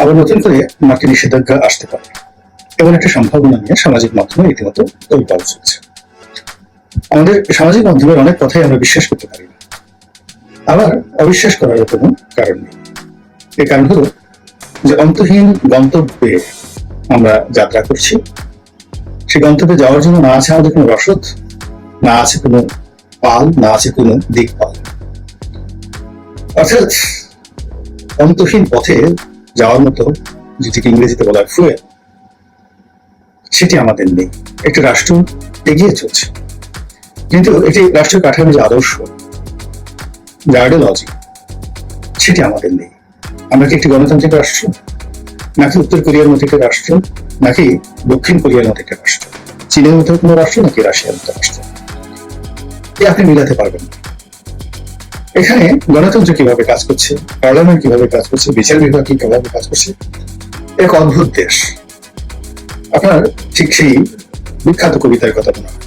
আবার নতুন করে মার্কিন নিষেধাজ্ঞা আসতে পারে। এমন একটা সম্ভাবনা নিয়ে সামাজিক মাধ্যমে রীতিমতো তোলপাড় চলছে আমাদের সামাজিক মাধ্যমের অনেক কথাই আমরা বিশ্বাস করতে পারি না। আবার অবিশ্বাস করার কোনো কারণ নেই। এর কারণ হলো যে অন্তহীন গন্তব্যে আমরা যাত্রা করছি। সেই গন্তব্যে যাওয়ার জন্য না আছে আমাদের কোনো রসদ, না আছে কোনো পাল, না আছে কোনো দিকপাল। অর্থাৎ অন্তহীন পথে যাওয়ার মতো যেটিকে ইংরেজিতে বলা হয় ফুয়েল সেটি আমাদের নেই। একটি রাষ্ট্র এগিয়ে চলছে। কিন্তু এটি রাষ্ট্রীয় কাঠামো যে আদর্শ, যে আইডিওলজি সেটি আমাদের নেই। আমরা কি একটি গণতান্ত্রিক রাষ্ট্র? নাকি উত্তর কোরিয়ার মতো একটি রাষ্ট্র? নাকি দক্ষিণ কোরিয়ার মতো একটি রাষ্ট্র? চীনের মতো কোনো রাষ্ট্র? নাকি রাশিয়ার মতো রাষ্ট্র? আপনি মিলাতে পারবেন না। এখানে গণতন্ত্র কীভাবে কাজ করছে, পার্লামেন্ট কীভাবে কাজ করছে, বিচার বিভাগ কীভাবে কাজ করছে, এক অদ্ভুত দেশ। আপনার ঠিক সেই বিখ্যাত কবিতার কথা মনে হয়।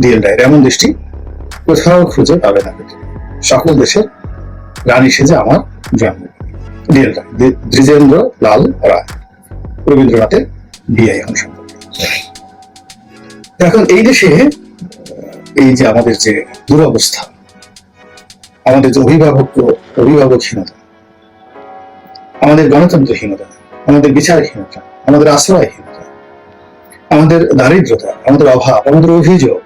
ডিএল রায়ের এমন দেশটি কোথাও খুঁজে পাবে না সকল দেশের রানী সেজে আমার জন্ম ডিএল রায় দ্বিজেন্দ্র লাল রায়, রবীন্দ্রনাথের বিয়ে অংশ এখন এই দেশে, এই যে আমাদের যে দুরবস্থা আমাদের যে অভিভাবক অভিভাবকহীনতা, আমাদের গণতন্ত্রহীনতা, আমাদের বিচারহীনতা, আমাদের আশ্রয়হীনতা, আমাদের দারিদ্রতা, আমাদের অভাব, আমাদের অভিযোগ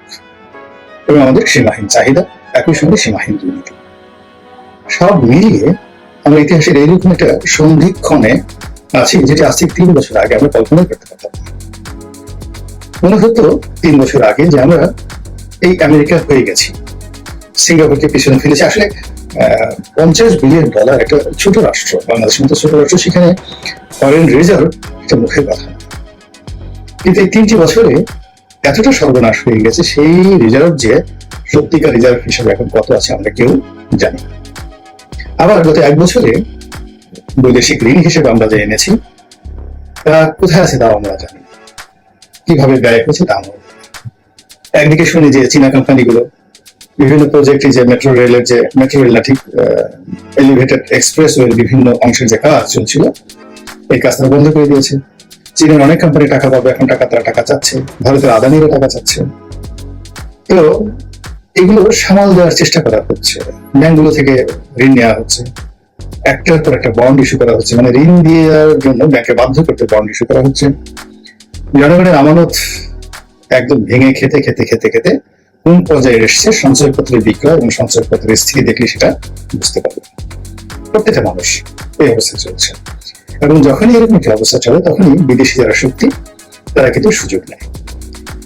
এবং আমাদের সীমাহীন চাহিদা, একই সঙ্গে সীমাহীন দুর্নীতি। সব মিলিয়ে আমরা ইতিহাসের এই এইরকম একটা সন্ধিক্ষণে আছি যেটি আজ থেকে তিন বছর আগে, আমরা কল্পনা করতে পারতাম মনে হতো তিন বছর আগে যে আমরা এই আমেরিকা হয়ে গেছি। সিঙ্গাপুরকে পিছনে ফেলেছে আসলে পঞ্চাশ বিলিয়ন ডলার একটা ছোট রাষ্ট্র, বাংলাদেশের মতো ছোট রাষ্ট্র, সেখানে ফরেন রিজার্ভ একটা মুখের কথা। কিন্তু এই তিনটি বছরে এতটা সর্বনাশ হয়ে গেছে, সেই রিজার্ভ যে সত্যিকার রিজার্ভ হিসেবে এখন কত আছে আমরা কেউ জানি আবার গত এক বছরে বৈদেশিক ঋণ হিসেবে আমরা যে এনেছি, তা কোথায় আছে তাও আমরা জানি কীভাবে ব্যয় হয়েছে তা আমরা একদিকে শুনি যে চীনা কোম্পানিগুলো বিভিন্ন প্রজেক্টে যে মেট্রো রেলের যে মেট্রো রেল না ঠিক এলিভেটেড এক্সপ্রেস ওয়ের বিভিন্ন অংশের যে কাজ চলছিল, এই কাজ তারা বন্ধ করে দিয়েছে। চীনের অনেক কোম্পানি টাকা পাবে, এখন টাকা তারা টাকা চাচ্ছে। ভারতের আদানিরও টাকা চাচ্ছে। তো এগুলো সামাল দেওয়ার চেষ্টা করা হচ্ছে। ব্যাংকগুলো থেকে ঋণ নেওয়া হচ্ছে। একটার পর একটা বন্ড ইস্যু করা হচ্ছে। মানে ঋণ দেওয়ার জন্য ব্যাংকে বাধ্য করতে বন্ড ইস্যু করা হচ্ছে। জনগণের আমানত একদম ভেঙে খেতে খেতে খেতে খেতে কোন পর্যায়ে এসছে সঞ্চয়পত্রের বিক্রয় এবং সঞ্চয়পত্রের স্থিতি দেখলে সেটা বুঝতে পারবে। প্রত্যেকটা মানুষ এই অবস্থা চলছে। এবং যখনই এরকম একটি অবস্থা চলে, তখনই বিদেশি যারা শক্তি, তারা কিন্তু সুযোগ নেয়।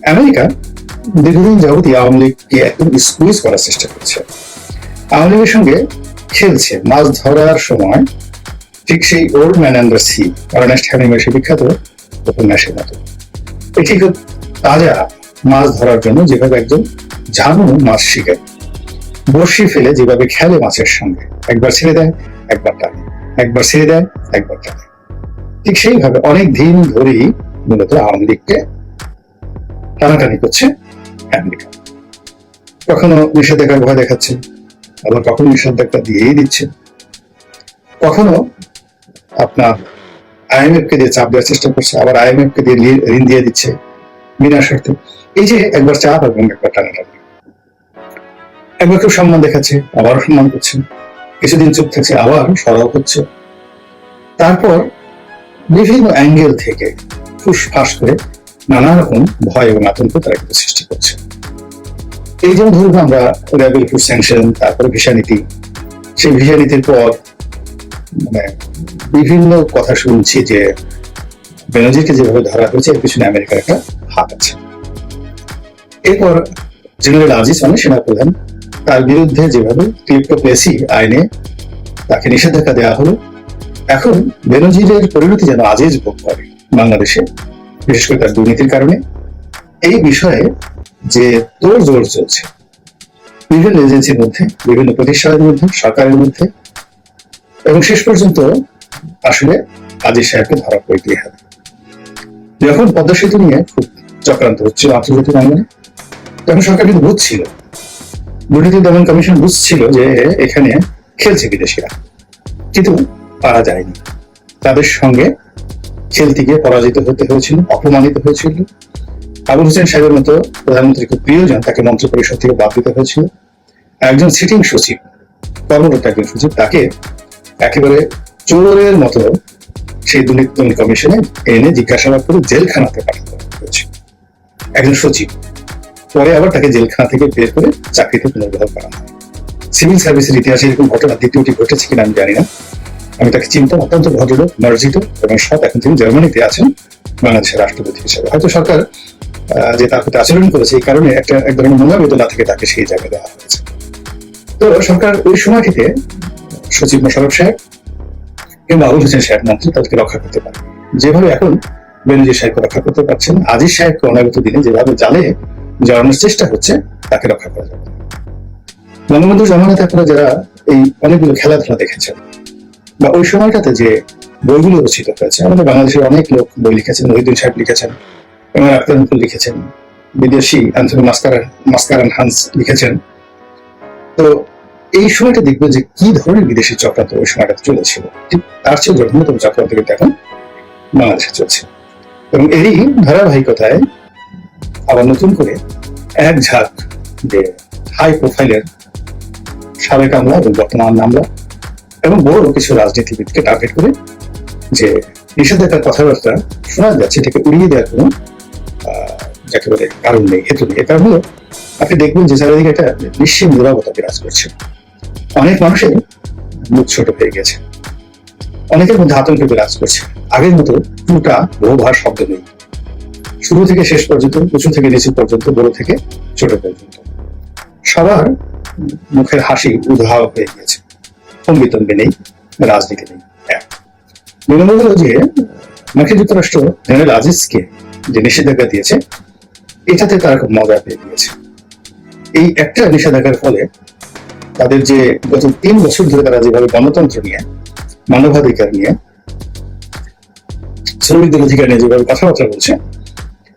আমেরিকা দীর্ঘদিন যাবতীয় আওয়ামী লীগকে একদম স্কুইজ করার চেষ্টা করছে। আওয়ামী লীগের সঙ্গে খেলছে। মাছ ধরার সময় ঠিক সেই old man and the sea Ernest হ্যামিংয়ের সেই বিখ্যাত উপন্যাসের মতো। এটি খুব তাজা মাছ ধরার জন্য যেভাবে একজন ঝানু মাছ শিখায় বড়শি ফেলে যেভাবে খেলে মাছের সঙ্গে, একবার ছেড়ে দেয়, একবার টানে, একবার ছেড়ে দেয়, একবার টানে। ঠিক সেইভাবে অনেক দিন ধরেই মূলত আওয়ামী লীগকে টানাটানি করছে আমেরিকা। কখনো নিষেধাজ্ঞার ভয় দেখাচ্ছে, আবার কখনো নিষেধাজ্ঞা দিয়েই দিচ্ছে। কখনো আপনার আইএমএফ কে দিয়ে চাপ দেওয়ার চেষ্টা করছে, আবার আইএমএফ কে দিয়ে ঋণ দিয়ে দিচ্ছে। বিনা শর্তে এই যে একবার চাপ এবং একবার টানাটানি একবার কেউ সম্মান দেখাচ্ছে, আবারও সম্মান করছে। কিছুদিন চুপ থাকছে, আবার সরব হচ্ছে তারপর বিভিন্ন অ্যাঙ্গেল থেকে ফুসফাস করে নানা রকম ভয় এবং আতঙ্ক তারা কিন্তু সৃষ্টি করছে। এই যেমন ধরুন আমরা র্যাবেল ফুড স্যাংশন তারপরে ভিসা নীতি। সেই ভিসা নীতির পর মানে বিভিন্ন কথা শুনছি যে বেনজিরকে যেভাবে ধরা হয়েছে, এর পিছনে আমেরিকার একটা হাত। আছে এরপর জেনারেল আজিজ মানে সেনাপ্রধান, তার বিরুদ্ধে যেভাবে ক্রিপ্টোপ্লেসি আইনে তাকে নিষেধাজ্ঞা দেওয়া হলো, এখন বেনজিরের পরিণতি যেন আজিজ ভোগ করে বাংলাদেশে, বিশেষ করে তার দুর্নীতির কারণে, এই বিষয়ে যে তোর জোর চলছে বিভিন্ন এজেন্সির মধ্যে, বিভিন্ন প্রতিষ্ঠানের মধ্যে, সরকারের মধ্যে, এবং শেষ পর্যন্ত আসলে আজিজ সাহেবকে ধরা পড়তেই হবে যখন পদ্মা সেতু নিয়ে খুব চক্রান্ত হচ্ছিল আন্তর্জাতিক অঙ্গনে তখন সরকার কিন্তু বুঝছিল দুর্নীতি দমন কমিশন বুঝছিল যে এখানে খেলছে বিদেশিরা, কিন্তু পারা যায়নি। তাদের সঙ্গে খেলতে গিয়ে পরাজিত হতে হয়েছিল, অপমানিত হয়েছিল। আবুল হোসেন সাহেবের মতো প্রধানমন্ত্রী খুব প্রিয়জন তাকে মন্ত্রী পরিষদ থেকে বাদ দিতে হয়েছিল। একজন সিটিং সচিব কর্মরত একজন সচিব, তাকে একেবারে চোরের মতো সেই দুর্নীতি কমিশনে এনে জিজ্ঞাসাবাদ করে জেলখানাতে পাঠাতে হয়েছিল। একজন সচিব। পরে আবার তাকে জেলখানা থেকে বের করে চাকরিতে পুনর্বহাল করা হয়। সিভিল সার্ভিসের ইতিহাসে এরকম ঘটনা দ্বিতীয়টি ঘটেছে কিনা আমি জানি না। আমি তাকে চিন্তা অত্যন্ত ভদ্রলোক, মার্জিত এবং সৎ। এখন তিনি জার্মানিতে আছেন, বাংলাদেশের রাষ্ট্রপতি হিসেবে। হয়তো সরকার যে তার প্রতি আচরণ করেছে এই কারণে একটা, এক ধরনের মনোবেদনা থেকে তাকে সেই জায়গায় দেওয়া হয়েছে। তো সরকার ওই সময়টিতে সচিব মোশারফ সাহেব কিংবা আবুল হোসেন সাহেব মন্ত্রী তাদেরকে রক্ষা করতে পারে যেভাবে এখন বেনজির সাহেবকে রক্ষা করতে পারছেন। আজিজ সাহেবকে অনাগত দিনে যেভাবে জালে জড়ানোর চেষ্টা হচ্ছে, তাকে রক্ষা করা যাবে। বঙ্গবন্ধু জমানাতে আপনারা যারা এই অনেকগুলো খেলাধুলা দেখেছেন, বা ওই সময়টাতে যে বইগুলো রচিত হয়েছে, আমাদের বাংলাদেশের অনেক লোক বই লিখেছেন, মহিদুল সাহেব লিখেছেন এবং আক্তার মুকুল লিখেছেন, বিদেশি অ্যান্থনি মাস্কার মাস্কারান হান্স লিখেছেন। তো এই সময়টা দেখব যে কি ধরনের বিদেশি চক্রান্ত ওই সময়টা চলেছিল। ঠিক তার চেয়ে জঘন্যতম চক্রান্ত কিন্তু এখন বাংলাদেশে চলছে। এবং এরই ধারাবাহিকতায় আবার নতুন করে এক ঝাঁক যে হাই প্রোফাইলের সাবেক আমলা এবং বর্তমান আমলা এবং বড় কিছু রাজনীতিবিদকে টার্গেট করে যে নিষেধাজ্ঞার কথাবার্তা শোনা যাচ্ছে, এটাকে উড়িয়ে দেওয়ার কোনো যাকে বলে কারণ নেই, হেতু নেই। কারণ হলো আপনি দেখবেন যে চারিদিকে একটা নিশ্চিত নিরাপত্তা বিরাজ করছে। অনেক মানুষের মুখ ছোট হয়ে গেছে। অনেকের মধ্যে আতঙ্ক বিরাজ করছে। আগের মতো টুটা ভার শব্দ নেই। শুরু থেকে শেষ পর্যন্ত, উঁচু থেকে নিচু পর্যন্ত, বড় থেকে ছোট পর্যন্ত। সবার মুখের হাসি উধাও হয়ে গিয়েছে। অম্বিতম্বি নেই, রাজনীতি নেই, এক। নম্বর যে মার্কিন যুক্তরাষ্ট্র জেনারেল আজিজকে যে নিষেধাজ্ঞা দিয়েছে, এটাতে তারা খুব মজা পেয়ে গিয়েছে। এই একটা নিষেধাজ্ঞার ফলে তাদের যে গত তিন বছর ধরে তারা যেভাবে গণতন্ত্র নিয়ে মানবাধিকার নিয়ে শ্রমিকদের অধিকার নিয়ে যেভাবে কথাবার্তা বলছে,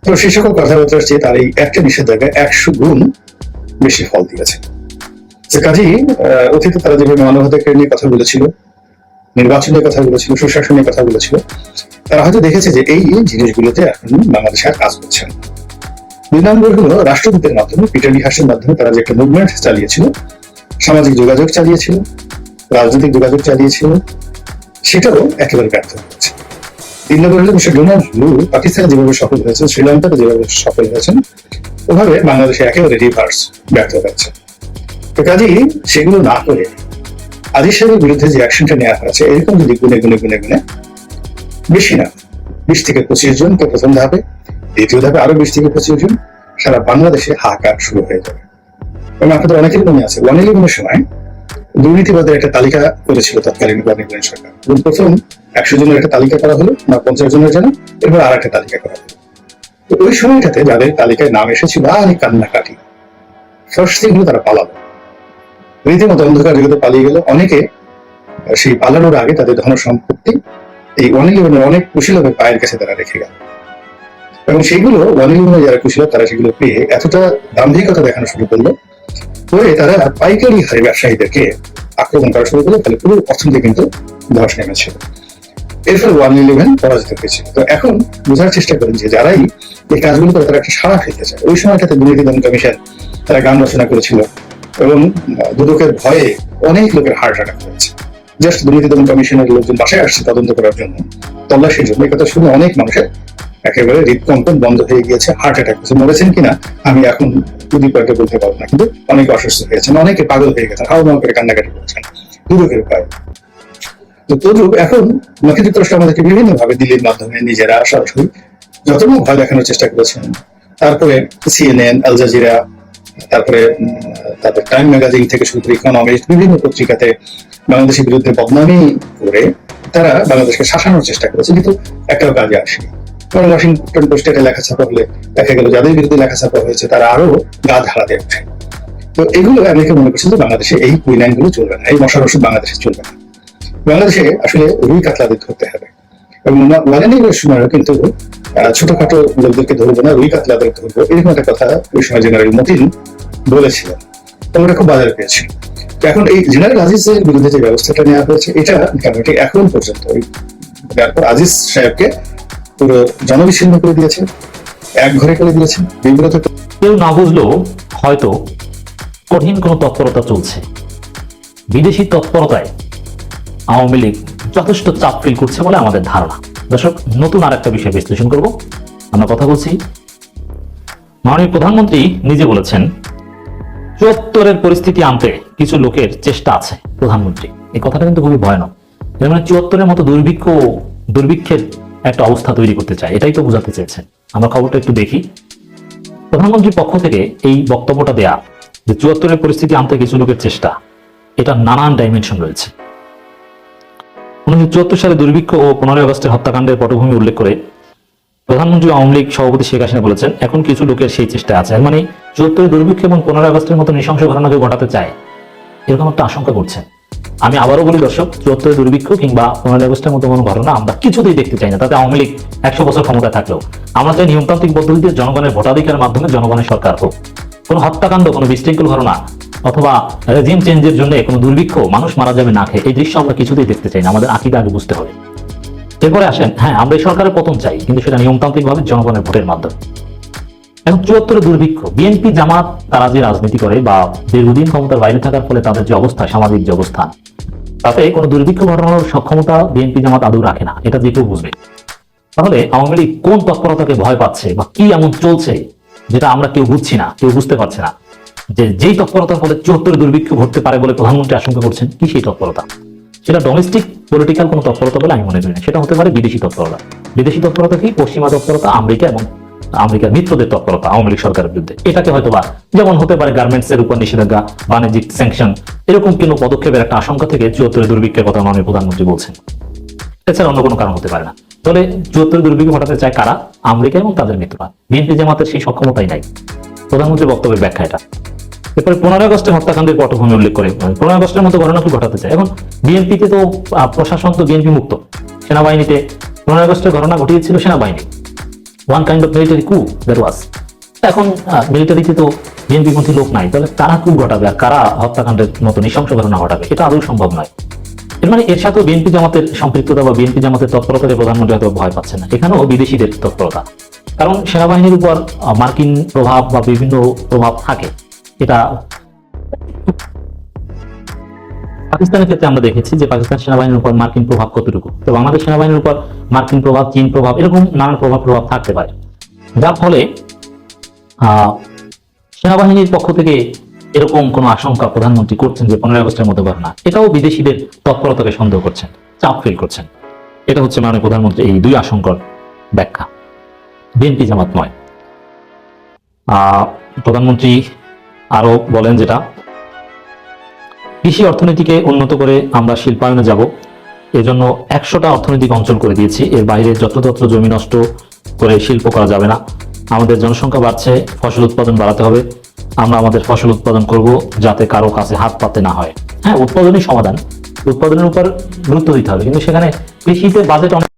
তো সে সকল কথাবার্তার চেয়ে তার এই একটা নিষেধাজ্ঞা একশো গুণ বেশি ফল দিয়েছে। যে কাজেই অতীতে তারা যেভাবে মানবাধিকার নিয়ে কথা বলেছিল নির্বাচনের কথা বলেছিল সুশাসনের কথা বলেছিল, তারা হয়তো দেখেছে যে এই জিনিসগুলোতে এখন বাংলাদেশে আর কাজ করছে না। দুই নম্বর হলো রাষ্ট্রদূতের মাধ্যমে, পিটার লিহাসের মাধ্যমে তারা যে একটা মুভমেন্ট চালিয়েছিল, সামাজিক যোগাযোগ চালিয়েছিল, রাজনৈতিক যোগাযোগ চালিয়েছিল সেটাও একেবারে ব্যর্থ হয়েছে তিন নম্বর হলো মিস্টার ডোনাল্ড লু পাকিস্তানে যেভাবে সফল হয়েছেন, শ্রীলঙ্কাতে যেভাবে সফল হয়েছেন, ওভাবে বাংলাদেশে একেবারে রিভার্স ব্যর্থ হয়েছে তো কাজেই সেগুলো না করে আদিস সাহেবের বিরুদ্ধে যে অ্যাকশনটা নেওয়া হয়েছে, এরকম যদি গুনে গুনে গুনে গুনে, বেশি না। বিশ থেকে পঁচিশ জনকে প্রথম ধাপে, দ্বিতীয় ধাপে আরও বিশ থেকে পঁচিশ জন, সারা বাংলাদেশে হাহাকার শুরু হয়ে যাবে। এবং আপনাদের অনেকেরই মনে আছে, ওয়ান ইলেভেনের সময় দুর্নীতিবাদের একটা তালিকা করেছিল তৎকালীন ওয়ান সরকার। এবং প্রথম একশো জনের একটা তালিকা করা হলো না পঞ্চাশ জনের জন্য, এরপর আর একটা তালিকা করা হলো। তো ওই সময়টাতে যাদের তালিকায় নাম এসেছিল আর কান্নাকাটি ফার্স্ট থিং হলো তারা পালালো। রীতিমতো অন্ধকার জগতে পালিয়ে গেল। অনেকে সেই পালানোর আগে তাদের ধন সম্পত্তি, এই ইলেভেনের অনেক কুশীলভের পায়ের কাছে তারা রেখে গেল। এবং সেগুলো ইলেভেনে যারা কুশীলভ তারা সেগুলো পেয়ে এতটা দাম্ভিকতা দেখানো শুরু করল তারা পাইকারি হারে ব্যবসায়ীদেরকে আক্রমণ করা শুরু করল পুরো অর্থনীতি কিন্তু ধস নেমেছিল ওয়ান ইলেভেন পরাজিত তো এখন বোঝার চেষ্টা করেন যে যারাই এই কাজগুলো করে তারা একটা ফেলতে চায়। ওই দুর্নীতি দমন কমিশন তারা গান রচনা করেছিল এবং দুদকের ভয়ে অনেক লোকের হার্ট অ্যাটাক হয়েছে। জাস্ট দুর্নীতি দমন কমিশনের লোকজন বাসায় আসছে তদন্ত করার জন্য। তল্লাশির জন্য। এই কথা শুনে অনেক মানুষের একেবারে হৃদকম্পন বন্ধ হয়ে গিয়েছে হার্ট অ্যাটাক হয়েছে। মরেছেন কিনা, আমি এখন টুদি পয়েন্টে বলতে পারব না। কিন্তু অনেকে অসুস্থ হয়েছেন অনেকে পাগল হয়ে গেছেন হাও মাও করে কান্নাকাটি করছেন দুদকের ভয়। তো তদ্রুপ এখন মার্কিন যুক্তরাষ্ট্র আমাদেরকে বিভিন্ন ভাবে দিল্লির মাধ্যমে নিজেরা সরাসরি যতটুকু ভয় দেখানোর চেষ্টা করেছেন, তারপরে সিএনএন আল জাজিরা তারপরে তারপর টাইম ম্যাগাজিন থেকে শুরু করে ইকোনমিস্ট বিভিন্ন পত্রিকাতে বাংলাদেশের বিরুদ্ধে বদনামি করে তারা বাংলাদেশকে শাসানোর চেষ্টা করেছে, কিন্তু একটাও কাজে আসেনি। কারণ ওয়াশিংটন পোস্টে লেখা ছাপা হলে দেখা গেল যাদের বিরুদ্ধে লেখা ছাপা হয়েছে, তারা আরও গা ধারাতে ওঠে তো এগুলো আমেরিকা মনে করছে যে বাংলাদেশে এই কুইনাইনগুলো চলবে না, এই মশার ওষুধ বাংলাদেশে চলবে না। বাংলাদেশে আসলে রুই কাতলাদের ধরতে হবে। এবং কিন্তু ছোটখাটো লোকদেরকে ধরবো না, রুই কাতলাদের ধরবো, এরকম একটা কথা ওই সময় জেনারেল মতিন বলেছিলেন। খুব বাজারে পেয়েছি। এখন এই জেনারেল আজিজের বিরুদ্ধে যে ব্যবস্থাটা নেওয়া হয়েছে, এটা মোটামুটি এখন পর্যন্ত ওই আজিজ সাহেবকে পুরো জনবিচ্ছিন্ন করে দিয়েছে, এক ঘরে করে দিয়েছে বিব্রত কেউ না বুঝলেও হয়তো কঠিন কোনো তৎপরতা চলছে। বিদেশি তৎপরতায় আওয়ামী লীগ যথেষ্ট চাপ ফিল করছে বলে আমাদের ধারণা। দর্শক, নতুন আর একটা বিষয় বিশ্লেষণ করব। আমরা কথা বলছি। মাননীয় প্রধানমন্ত্রী নিজে বলেছেন, চুয়াত্তরের পরিস্থিতি আনতে কিছু লোকের চেষ্টা আছে প্রধানমন্ত্রী। এই কথাটা কিন্তু খুবই ভয়ানক। মানে চুয়াত্তরের মতো দুর্ভিক্ষ, দুর্ভিক্ষের একটা অবস্থা তৈরি করতে চায়। এটাই তো বোঝাতে চেয়েছেন। আমরা খবরটা একটু দেখি। প্রধানমন্ত্রীর পক্ষ থেকে এই বক্তব্যটা দেয়া যে চুয়াত্তরের পরিস্থিতি আনতে কিছু লোকের চেষ্টা, এটা নানান ডাইমেনশন রয়েছে। উনিশশো চুয়াত্তর সালে দুর্ভিক্ষ ও পনেরোই আগস্টের হত্যাকাণ্ডের পটভূমি উল্লেখ করে প্রধানমন্ত্রী আওয়ামী লীগ সভাপতি শেখ হাসিনা বলেছেন, এখন কিছু লোকের সেই চেষ্টা আছে। মানে চুয়াত্তরের দুর্ভিক্ষ এবং পনেরোই আগস্টের মতো নৃশংস ঘটনাকে ঘটাতে চায়, এরকম একটা আশঙ্কা করছেন। আমি আবারও বলি, দর্শক চুয়াত্তরের দুর্ভিক্ষ কিংবা পনেরোই আগস্টের মতো কোনো ঘটনা আমরা কিছুতেই দেখতে চাই না। তাতে আওয়ামী লীগ একশো বছর ক্ষমতায় থাকলেও। আমরা চাই নিয়মতান্ত্রিক পদ্ধতিতে জনগণের ভোটাধিকারের মাধ্যমে জনগণের সরকার হোক। কোনো হত্যাকাণ্ড, কোনো বিশৃঙ্খল ঘটনা অথবা রেজিম চেঞ্জের জন্য কোনো দুর্ভিক্ষ মানুষ মারা যাবে না খেয়ে, এই দৃশ্য আমরা কিছুতেই দেখতে চাই না। আমাদের আকিদা আগে বুঝতে হবে। এরপরে আসেন হ্যাঁ আমরা এই সরকারের পতন চাই, কিন্তু সেটা নিয়মতান্ত্রিকভাবে জনগণের ভোটের মাধ্যমে। এখন চুয়াত্তরে দুর্ভিক্ষ। বিএনপি, জামাত, তারা যে রাজনীতি করে বা দীর্ঘদিন ক্ষমতার বাইরে থাকার ফলে তাদের যে অবস্থা, সামাজিক যে অবস্থান, তাতে কোনো দুর্ভিক্ষ ঘটানোর সক্ষমতা বিএনপি, জামাত আদৌ রাখে না। এটা যে কেউ বুঝবে। তাহলে আওয়ামী লীগ কোন তৎপরতাকে ভয় পাচ্ছে বা কি এমন চলছে যেটা আমরা কেউ বুঝছি না, কেউ বুঝতে পারছে না? যে যেই তৎপরতার ফলে চুয়াত্তরে দুর্ভিক্ষ ঘটতে পারে বলে প্রধানমন্ত্রী আশঙ্কা করছেন, কি সেই তৎপরতা? সেটা ডোমেস্টিক পলিটিক্যাল কোনো তৎপরতা বলে আমি মনে করি না। সেটা হতে পারে বিদেশি তৎপরতা। বিদেশি তৎপরতা কি পশ্চিমা তৎপরতা, আমেরিকা এবং আমেরিকার মিত্রদের তৎপরতা আওয়ামী লীগ সরকারের বিরুদ্ধে। এটাকে হয়তো বা যেমন হতে পারে গার্মেন্টস এর উপর নিষেধাজ্ঞা, বাণিজ্যিক স্যাংশন এরকম কোনো পদক্ষেপের একটা আশঙ্কা থেকে চুয়াত্তরের দুর্ভিক্ষের কথা মাননীয় প্রধানমন্ত্রী বলছেন। এছাড়া অন্য কোনো কারণ হতে পারে না। তাহলে চুয়াত্তর দুর্ভিক্ষ ঘটাতে চায় কারা? আমেরিকা এবং তাদের মিত্ররা বিএনপি জামাতের সেই সক্ষমতাই নাই। প্রধানমন্ত্রীর বক্তব্যের ব্যাখ্যা এটা। এরপরে পনেরোই আগস্টের হত্যাকাণ্ডের পটভূমি উল্লেখ করে। পনেরোই আগস্টের মতো ঘটনা কি ঘটাতে চায়? এখন বিএনপিতে তো প্রশাসন তো বিএনপি মুক্ত। সেনাবাহিনীতে পনেরোই আগস্টের ঘটনা ঘটিয়েছিল সেনাবাহিনী। One kind of military coup that was এখন মিলিটারিতে তো বিএনপি পন্থী লোক নাই। তাহলে কারা কু ঘটাবে আর কারা হত্যাকাণ্ডের মতো নৃশংস ঘটনা ঘটাবে? এটা আদৌ সম্ভব নয়। এর মানে এর সাথেও বিএনপি জামাতের সম্পৃক্ততা বা বিএনপি জামাতের তৎপরতাকে প্রধানমন্ত্রী হয়তো ভয় পাচ্ছে না। এখানেও বিদেশিদের তৎপরতা। কারণ সেনাবাহিনীর উপর মার্কিন প্রভাব বা বিভিন্ন প্রভাব থাকে। এটা পাকিস্তানের ক্ষেত্রে আমরা দেখেছি যে পাকিস্তান সেনাবাহিনীর উপর মার্কিন প্রভাব কতটুকু? তো বাংলাদেশ সেনাবাহিনীর উপর মার্কিন প্রভাব, চীন প্রভাব, এরকম নানান প্রভাব প্রভাব থাকতে পারে। যার ফলে সেনাবাহিনীর পক্ষ থেকে এরকম কোনো আশঙ্কা প্রধানমন্ত্রী করছেন যে পনেরোই আগস্টের মতো ঘটনা এটাও বিদেশিদের তৎপরতাকে সন্দেহ করছেন, চাপ ফিল করছেন। এটা হচ্ছে মাননীয় প্রধানমন্ত্রী এই দুই আশঙ্কার ব্যাখ্যা। বিএনপি জামাত নয়। প্রধানমন্ত্রী আরও বলেন যেটা কৃষি অর্থনীতিকে উন্নত করে আমরা শিল্পায়নে যাব। এজন্য একশোটা অর্থনৈতিক অঞ্চল করে দিয়েছি। এর বাইরে যত্রতত্র জমি নষ্ট করে শিল্প করা যাবে না। আমাদের জনসংখ্যা বাড়ছে, ফসল উৎপাদন বাড়াতে হবে। আমরা আমাদের ফসল উৎপাদন করব যাতে কারও কাছে হাত পাতে না হয়। হ্যাঁ উৎপাদনই সমাধান। উৎপাদনের উপর গুরুত্ব দিতে হবে। কিন্তু সেখানে কৃষিতে বাজেট অনেক